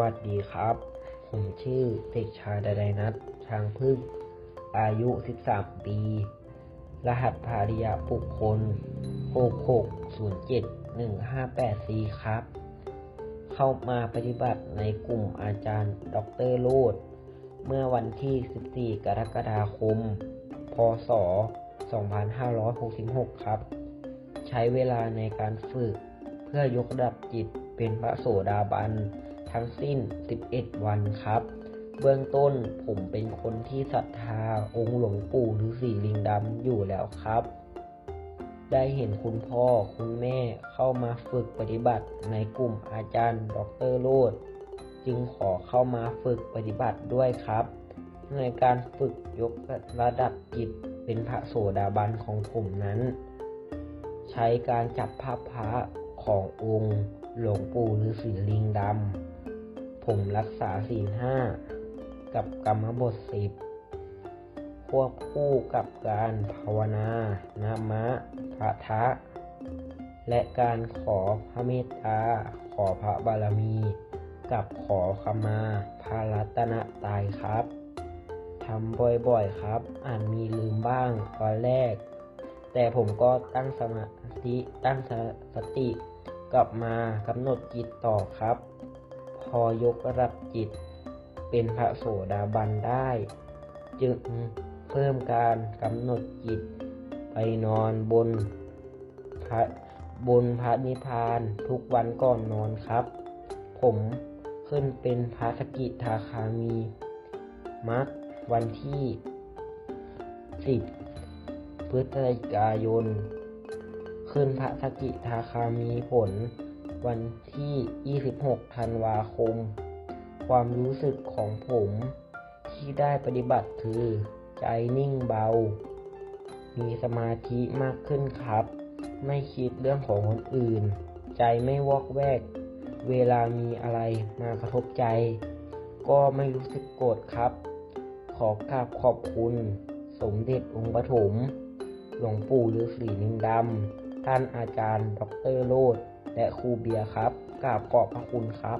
วัสดีครับ ผมชื่อเด็กชายดดนัทช้างพึ่ง อายุ 13 ปี รหัสภาริยาบุคคล 66071584ครับ เข้ามาปฏิบัติในกลุ่มอาจารย์ดรโลด เมื่อวันที่ 14 กรกฎาคม พศ 2566 ครับ ใช้เวลาในการฝึกเพื่อยกระดับจิตเป็นพระโสดาบัน ทั้งสิ้น 11 วันครับ เบื้องต้นผมเป็นคนที่ศรัทธาองค์หลวงปู่ฤาษีลิงดำอยู่แล้วครับ ได้เห็นคุณพ่อคุณแม่เข้ามาฝึกปฏิบัติในกลุ่มอาจารย์ดรโลดจึงขอเข้ามาฝึกปฏิบัติด้วยครับ ในการฝึกยกระดับจิตเป็นพระโสดาบันของผมนั้น ใช้การจับภาพพระขององค์ หลวงปู่ฤาษีลิงดำ ผมรักษาศีลห้ากับกรรมบทสิบควบคู่กับการภาวนา นามะพระทะ และการขอพระเมตตา ขอพระบารมี กับขอขมาพระรัตนตรัยครับทำบ่อยๆครับอาจมีลืมบ้างตอนแรก แต่ผมก็ตั้งสมาธิตั้งสติ กลับมากำหนดจิตต่อครับ พอยกระดับจิต เป็นพระโสดาบันได้ จึงเพิ่มการกำหนดจิต ไปนอนบนพระบนพระนิพพานทุกวันก่อนนอนครับ ผมขึ้นเป็นพระสกิทาคามีมักวันที่ 10 พฤศจิกายน ขึ้นพระสกิทาคามีผล วันที่ 26 ธันวาคม ความรู้สึกของผมที่ได้ปฏิบัติคือ ใจนิ่งเบา มีสมาธิมากขึ้นครับ ไม่คิดเรื่องของคนอื่น ใจไม่วอกแวก เวลามีอะไรมากระทบใจ ก็ไม่รู้สึกโกรธครับ ขอกราบขอบคุณ สมเด็จองค์ปฐมหลวงปู่ฤาษีลิงดำ ท่านอาจารย์ ดรโลดและครูเบียร์ครับกราบขอบพระคุณครับ